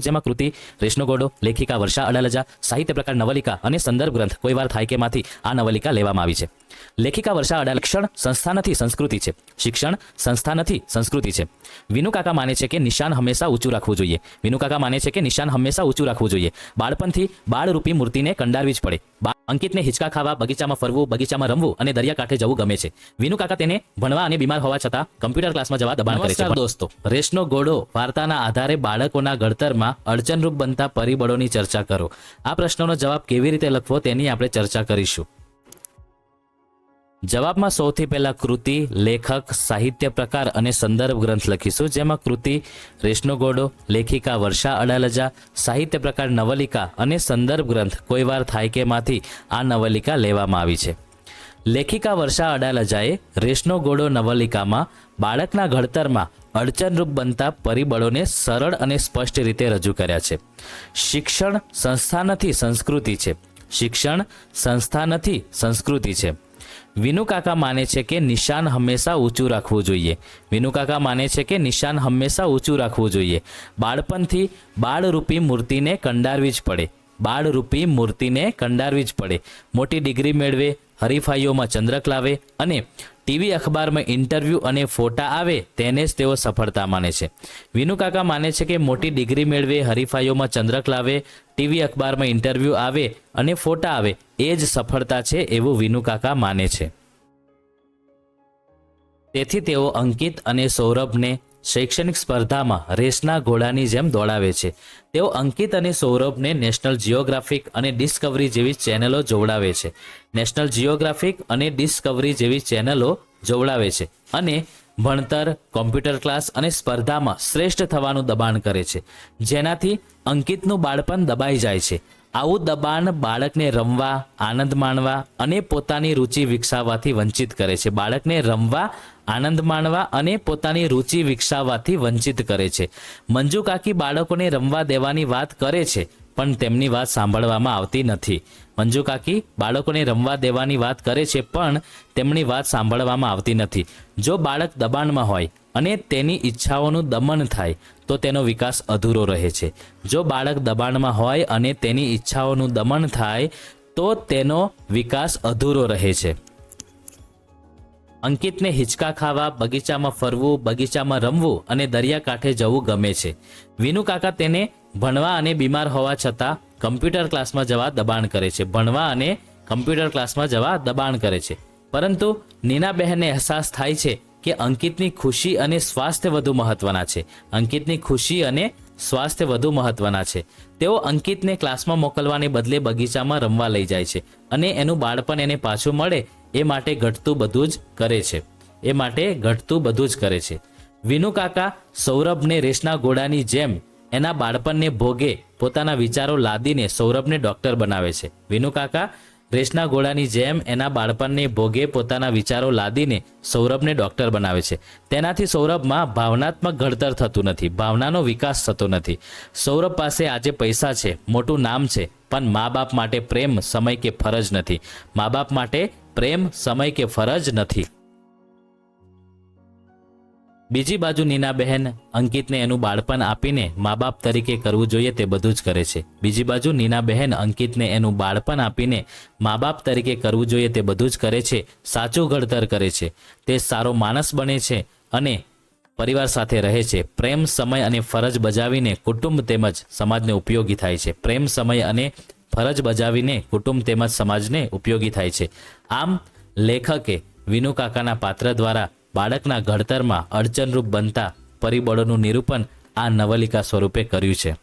જેમાં કૃતિ રેશનોગોડો લેખિકા વર્ષા અડાલજા, સાહિત્ય પ્રકાર નવલિકા અને સંદર્ભ ગ્રંથ કોઈ વાર થાય આ નવલિકા લેવામાં આવી છે. લેખિકા વર્ષા અડાલ શિક્ષણ સંસ્થા નથી, સંસ્કૃતિ છે. શિક્ષણ સંસ્થા નથી, સંસ્કૃતિ છે. વિનુ કાકા માને છે કે નિશાન હંમેશા ઊંચું રાખવું જોઈએ. વિનુ કાકા માને છે કે નિશાન હંમેશા ઊંચું રાખવું જોઈએ. બાળપણથી બાળરૂપી મૂર્તિને કંડારવી જ પડે. અંકિતને હિંચકા ખાવા બગીચામાં ફરવું બગીચામાં રમવું અને દરિયાકાંઠે જવું ગમે છે. વિનુ કાકા તેને ભણવા અને બીમાર હોવા છતાં કમ્પ્યુટર ક્લાસમાં જવા દબાણ કરે છે. દોસ્તો. રેસનો ઘોડો વાર્તાના આધારે બાળકોના ઘડતરમાં અડચણરૂપ બનતા પરિબળોની ચર્ચા કરો. આ પ્રશ્નનો જવાબ કેવી રીતે લખવો તેની આપણે ચર્ચા કરીશું. જવાબમાં સૌથી પહેલા કૃતિ, લેખક, સાહિત્ય પ્રકાર અને સંદર્ભ ગ્રંથ લખીશું, જેમાં કૃતિ રેશનોગોડો લેખિકા વર્ષા અડાલજા, સાહિત્ય પ્રકાર નવલિકા અને સંદર્ભ ગ્રંથ કોઈ વાર થાય કે માંથી આ નવલિકા લેવામાં આવી છે. લેખિકા વર્ષા અડાલજાએ રેશનો ગોડો નવલિકામાં બાળકના ઘડતરમાં અડચણરૂપ બનતા પરિબળોને સરળ અને સ્પષ્ટ રીતે રજૂ કર્યા છે. શિક્ષણ સંસ્થા નથી, સંસ્કૃતિ છે. શિક્ષણ સંસ્થા નથી, સંસ્કૃતિ છે. વિનુ કાકા માને છે કે નિશાન હંમેશા ઊંચું રાખવું જોઈએ. વિનુકાકા માને છે કે નિશાન હંમેશા ઊંચું રાખવું જોઈએ. બાળપણથી બાળરૂપી મૂર્તિને કંડારવી જ પડે. બાળરૂપી મૂર્તિને કંડારવી જ પડે. મોટી ડિગ્રી મેળવે, હરીફાઈઓમાં ચંદ્રક લાવે અને ટીવી અખબારમાં ઇન્ટરવ્યૂ અને ફોટા આવે તેને જ તેઓ સફળતા માને છે. વિનુકાકા માને છે કે મોટી ડિગ્રી મેળવે, હરીફાઈઓમાં ચંદ્રક લાવે, ટીવી અખબારમાં ઇન્ટરવ્યૂ આવે અને ફોટા આવે એ જ સફળતા છે એવું વિનુકાકા માને છે. તેથી તેઓ અંકિત અને સૌરભને શૈક્ષણિક સ્પર્ધામાં રેસના ઘોડાની જેમ દોડાવે છે. તેઓ અંકિત અને સૌરભને નેશનલ જિયોગ્રાફિક અને ડિસ્કવરી જેવી ચેનલો જોવડાવે છે. નેશનલ જિયોગ્રાફિક અને ડિસ્કવરી જેવી ચેનલો જોવડાવે છે અને ભણતર, કોમ્પ્યુટર ક્લાસ અને સ્પર્ધામાં શ્રેષ્ઠ થવાનું દબાણ કરે છે. જેનાથી અંકિતનું બાળપણ દબાઈ જાય છે. આવું દબાણ બાળકને રમવા, આનંદ માણવા અને પોતાની રુચિ વિકસાવવાથી વંચિત કરે છે. બાળકને રમવા, આનંદ માણવા અને પોતાની રુચિ વિકસાવવાથી વંચિત કરે છે. મંજુ કાકી બાળકોને રમવા દેવાની વાત કરે છે, પણ તેમની વાત સાંભળવામાં આવતી નથી. મંજુ કાકી બાળકોને રમવા દેવાની વાત કરે છે, પણ તેમની વાત સાંભળવામાં આવતી નથી. જો બાળક દબાણમાં હોય અને તેની ઈચ્છાઓનું દમન થાય, તો તેનો વિકાસ અધૂરો રહે છે. જો બાળક દબાણમાં હોય અને તેની ઈચ્છાઓનું દમન થાય, તો તેનો વિકાસ અધૂરો રહે છે. અંકિતને હિંચકા ખાવા, બગીચામાં ફરવું, બગીચામાં રમવું અને દરિયાકાંઠે જવું ગમે છે. વિનુ કાકા તેને ભણવા અને બીમાર હોવા છતાં કમ્પ્યુટર ક્લાસમાં જવા દબાણ કરે છે. ભણવા અને કમ્પ્યુટર ક્લાસમાં જવા દબાણ કરે છે. પરંતુ નીનાબહેનને અહેસાસ થાય છે કે અંકિતની ખુશી અને સ્વાસ્થ્ય વધુ મહત્વના છે. અંકિતની ખુશી અને સ્વાસ્થ્ય વધુ મહત્વના છે. તેઓ અંકિતને ક્લાસમાં મોકલવાને બદલે બગીચામાં રમવા લઈ જાય છે અને એનું બાળપણ એને પાછું મળે એ માટે ઘટતું બધું જ કરે છે. એ માટે ઘટતું બધું જ કરે છે. વિનુ કાકા, સૌરભને રેસના ઘોડાની જેમ એના બાળપણને ભોગે પોતાના વિચારો લાદીને સૌરભને ડોક્ટર બનાવે છે. વિનુ કાકા રેસના ઘોડાની જેમ એના બાળપણને ભોગે પોતાના વિચારો લાદીને સૌરભને ડોક્ટર બનાવે છે. તેનાથી સૌરભમાં ભાવનાત્મક ઘડતર થતું નથી, ભાવનાનો વિકાસ થતો નથી. સૌરભ પાસે આજે પૈસા છે, મોટું નામ છે, પણ મા બાપ માટે પ્રેમ સમય કે ફરજ નથી. મા બાપ માટે પ્રેમ સમય કે ફરજ નથી. બીજી બાજુ નીનાબહેન અંકિતને એનું બાળપણ આપીને મા બાપ તરીકે કરવું જોઈએ તે બધું જ કરે છે. બીજી બાજુ નીનાબહેન અંકિતને એનું બાળપણ આપીને મા બાપ તરીકે કરવું જોઈએ તે બધું જ કરે છે, સાચું ઘડતર કરે છે. તે સારો માણસ બને છે અને પરિવાર સાથે રહે છે. પ્રેમ, સમય અને ફરજ બજાવીને કુટુંબ તેમજ સમાજને ઉપયોગી થાય છે. પ્રેમ, સમય અને ફરજ બજાવીને કુટુંબ તેમજ સમાજને ઉપયોગી થાય છે. આમ લેખકે વિનુ કાકાના પાત્ર દ્વારા બાળકના ઘડતરમાં અડચણરૂપ બનતા પરિબળોનું નિરૂપણ આ નવલિકા સ્વરૂપે કર્યું છે.